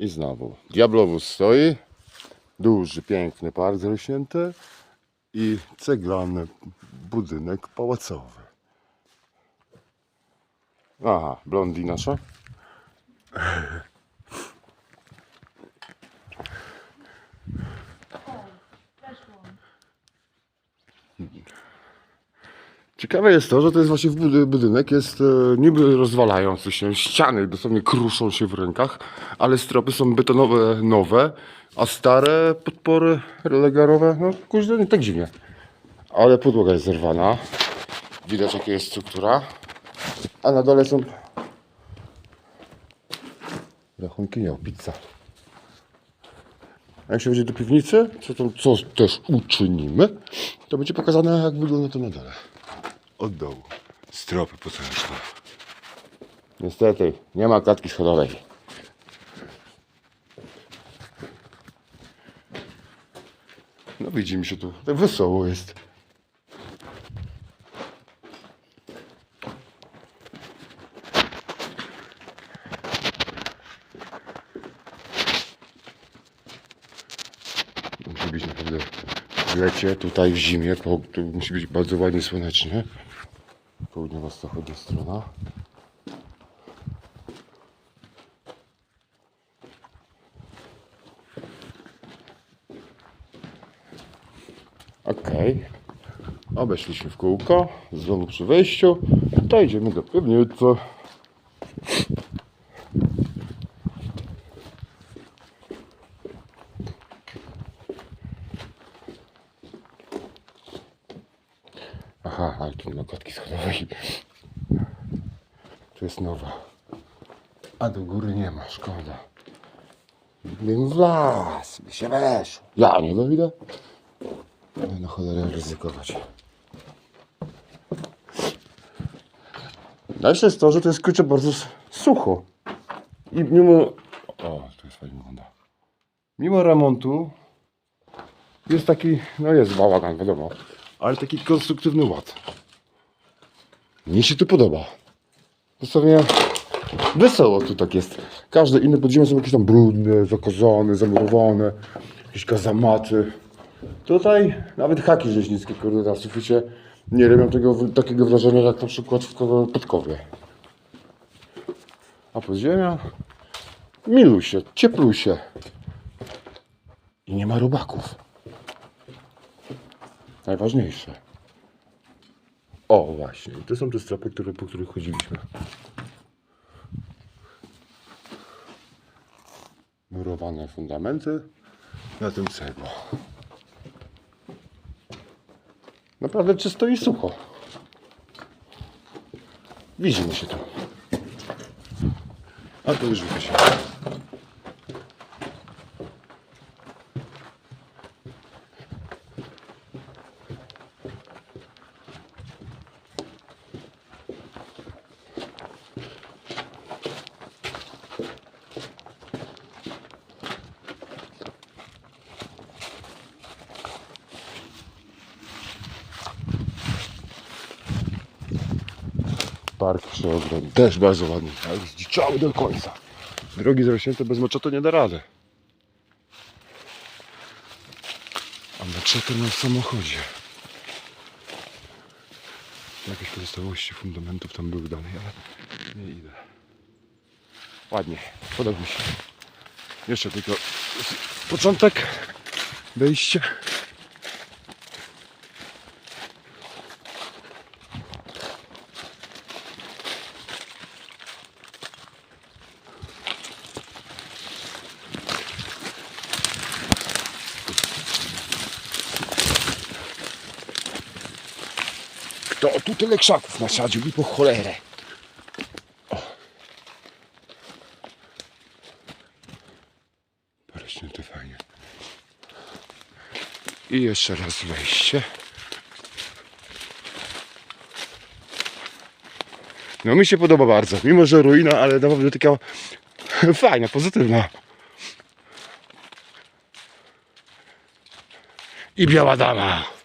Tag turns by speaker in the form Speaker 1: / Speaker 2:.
Speaker 1: I znowu diablowóz stoi. Duży, piękny park zrośnięty i ceglany budynek pałacowy. Aha, blondi Ciekawe jest to, że to jest właśnie budynek, jest e, niby rozwalający się, ściany dosłownie kruszą się w rękach, ale stropy są betonowe, nowe, a stare podpory legarowe, no kurde, nie tak dziwnie. Ale podłoga jest zerwana, widać jaka jest struktura, a na dole są rachunki, nie, pizza. A jak się wejdzie do piwnicy, co, tam, co też uczynimy, to będzie pokazane jak wygląda to na dole od dołu. Stropy potężne. Niestety, nie ma klatki schodowej. No widzimy się tu. Tak wesoło jest. Musi być naprawdę w lecie, tutaj w zimie, tu musi być bardzo ładnie słonecznie. Południowo-zachodnia strona. Okej. Obeszliśmy w kółko, znowu przy wejściu. To idziemy do piwnicy. Aha, ale tu ma klatki schodowej. Tu jest nowa. A do góry nie ma, szkoda. Bym wlazł, by się weszło. Ja nie dojdę. Na cholerę ryzykować. Najlepsze jest to, że to jest kurczę bardzo sucho. I mimo... O, tu jest fajna woda. Mimo remontu jest taki, no jest bałagan, wiadomo, ale taki konstruktywny ład. Mnie się to podoba. Dosłownie wesoło tu tak jest. Każde inne podziemia są jakieś tam brudne, zakazane, zamurowane, jakieś kazamaty. Tutaj nawet haki rzeźnickie, kurde, na suficie nie robią tego, takiego wrażenia jak na przykład w Ko- Podkowie. A podziemia milusie, cieplusie. I nie ma robaków. Najważniejsze. O, właśnie. To są te stropy, które, po których chodziliśmy. Murowane fundamenty. Na tym cegła. Naprawdę czysto i sucho. Widzimy się tu. A to już widzę Park przeogromny. Też bardzo ładny. Ale zdziczały do końca. Drogi zarośnięte bez moczota nie da rady. A moczota na samochodzie. Jakieś pozostałości fundamentów tam były dalej, ale nie idę. Ładnie, podoba mi się. Jeszcze tylko początek, wejście. Kto tu tyle krzaków nasadził i po cholerę? Porośnięte fajnie. I jeszcze raz wejście. No mi się podoba bardzo. Mimo, że ruina, ale naprawdę taka fajna, pozytywna. I biała dama.